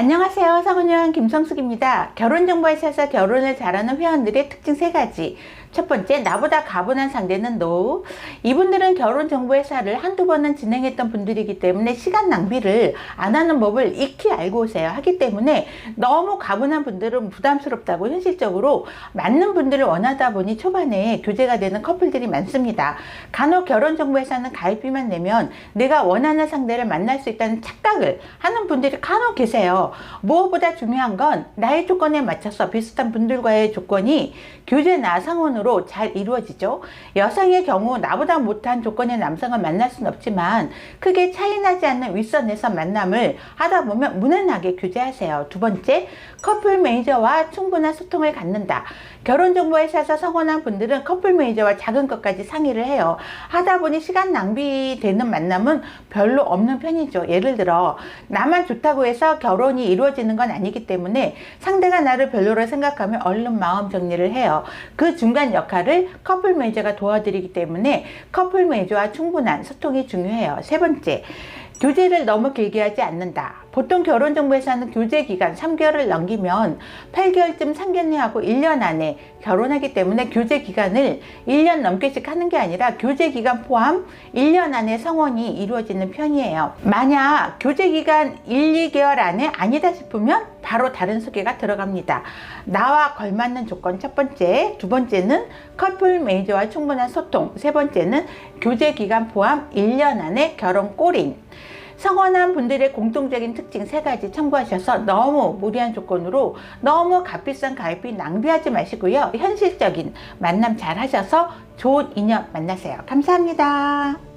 안녕하세요. 성은영 김성숙입니다. 결혼정보회사에서 결혼을 잘하는 회원들의 특징 세 가지. 첫 번째, 나보다 가분한 상대는 no. 이분들은 결혼정보회사를 한두 번은 진행했던 분들이기 때문에 시간 낭비를 안 하는 법을 익히 알고 오세요. 하기 때문에 너무 가분한 분들은 부담스럽다고 현실적으로 맞는 분들을 원하다 보니 초반에 교제가 되는 커플들이 많습니다. 간혹 결혼정보회사는 가입비만 내면 내가 원하는 상대를 만날 수 있다는 착각을 하는 분들이 간혹 계세요. 무엇보다 중요한 건 나의 조건에 맞춰서 비슷한 분들과의 조건이 교제나 상혼으로 잘 이루어지죠. 여성의 경우 나보다 못한 조건의 남성을 만날 수는 없지만 크게 차이나지 않는 윗선에서 만남을 하다 보면 무난하게 교제하세요. 두 번째, 커플 매니저와 충분한 소통을 갖는다. 결혼정보회사에서 성혼한 분들은 커플 매니저와 작은 것까지 상의를 해요. 하다 보니 시간 낭비되는 만남은 별로 없는 편이죠. 예를 들어 나만 좋다고 해서 결혼이 이루어지는 건 아니기 때문에 상대가 나를 별로로 생각하면 얼른 마음 정리를 해요. 그 중간 역할을 커플 매니저가 도와드리기 때문에 커플 매니저와 충분한 소통이 중요해요. 세 번째, 교제를 너무 길게 하지 않는다. 보통 결혼정보회사는 교제 기간 3개월을 넘기면 8개월쯤 상견례하고 1년 안에 결혼하기 때문에 교제 기간을 1년 넘게씩 하는 게 아니라 교제 기간 포함 1년 안에 성혼이 이루어지는 편이에요. 만약 교제 기간 1, 2개월 안에 아니다 싶으면 바로 다른 소개가 들어갑니다. 나와 걸맞는 조건 첫 번째, 두 번째는 커플 매니저와 충분한 소통, 세 번째는 교제 기간 포함 1년 안에 결혼 꼬린. 성원한 분들의 공통적인 특징 세 가지 참고하셔서 너무 무리한 조건으로 너무 값비싼 가입비 낭비하지 마시고요. 현실적인 만남 잘 하셔서 좋은 인연 만나세요. 감사합니다.